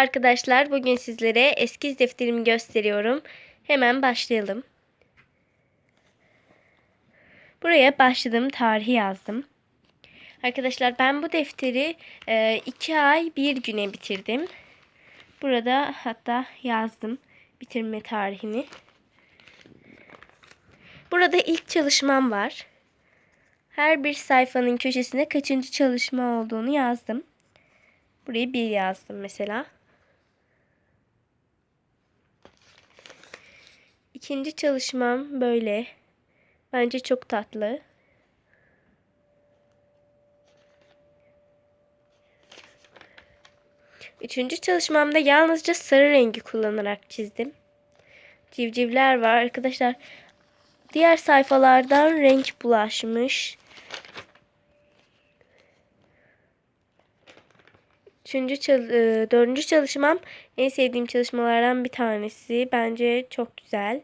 arkadaşlar. Bugün sizlere eskiz defterimi gösteriyorum. Hemen başlayalım. Buraya başladığım tarihi yazdım. Arkadaşlar ben bu defteri 2 ay bir güne bitirdim. Burada hatta yazdım bitirme tarihini. Burada ilk çalışmam var. Her bir sayfanın köşesine kaçıncı çalışma olduğunu yazdım. Burayı bir yazdım mesela. İkinci çalışmam böyle. Bence çok tatlı. Üçüncü çalışmamda yalnızca sarı rengi kullanarak çizdim. Civcivler var. Arkadaşlar diğer sayfalardan renk bulaşmış. Üçüncü e, dördüncü çalışmam en sevdiğim çalışmalardan bir tanesi. Bence çok güzel.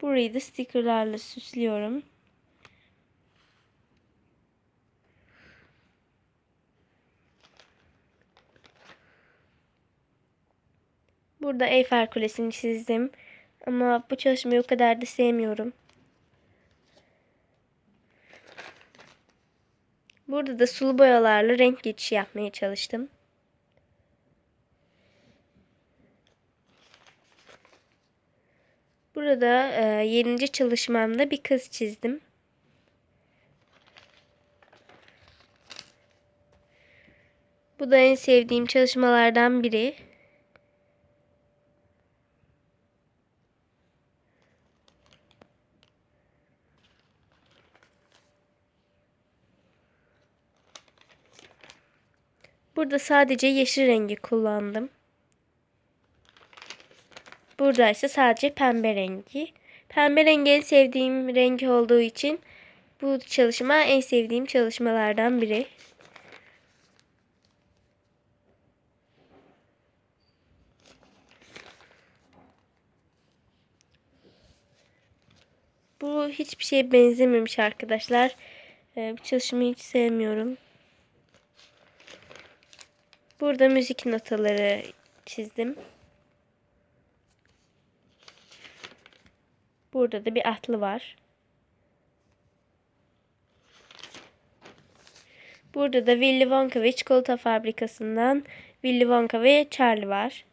Burayı da stickerlarla süslüyorum. Burada Eyfel Kulesi'ni çizdim. Ama bu çalışmayı o kadar da sevmiyorum. Burada da sulu boyalarla renk geçişi yapmaya çalıştım. Burada e, 7. çalışmamda bir kız çizdim. Bu da en sevdiğim çalışmalardan biri. Burada sadece yeşil rengi kullandım. Burada ise sadece pembe rengi. Pembe rengi en sevdiğim rengi olduğu için bu çalışma en sevdiğim çalışmalardan biri. Bu hiçbir şeye benzememiş arkadaşlar. Ee, bu çalışmayı hiç sevmiyorum. Burada müzik notaları çizdim. Burada da bir atlı var. Burada da Willy Wonka ve çikolata fabrikasından Willy Wonka ve Charlie var.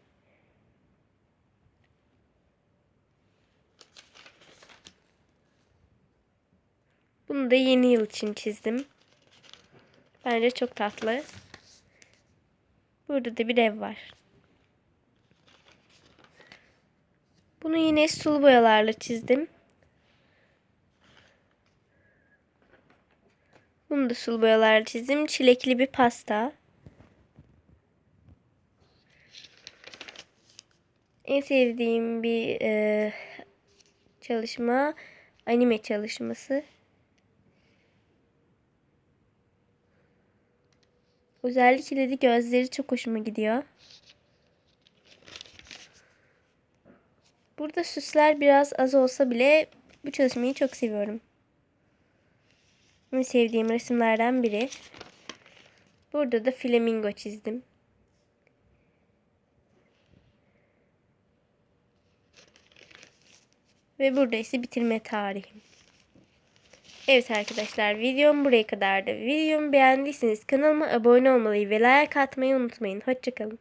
Bunu da yeni yıl için çizdim. Bence çok tatlı. Burada da bir ev var. Bunu yine sulu boyalarla çizdim. Bunu da sulu boyalarla çizdim. Çilekli bir pasta. En sevdiğim bir e, çalışma anime çalışması. Özellikle de gözleri çok hoşuma gidiyor. Burada süsler biraz az olsa bile bu çalışmayı çok seviyorum. En sevdiğim resimlerden biri. Burada da flamingo çizdim. Ve burada ise bitirme tarihim. Evet arkadaşlar videom buraya kadardı. Videomu beğendiyseniz kanalıma abone olmayı ve like atmayı unutmayın. Hoşçakalın.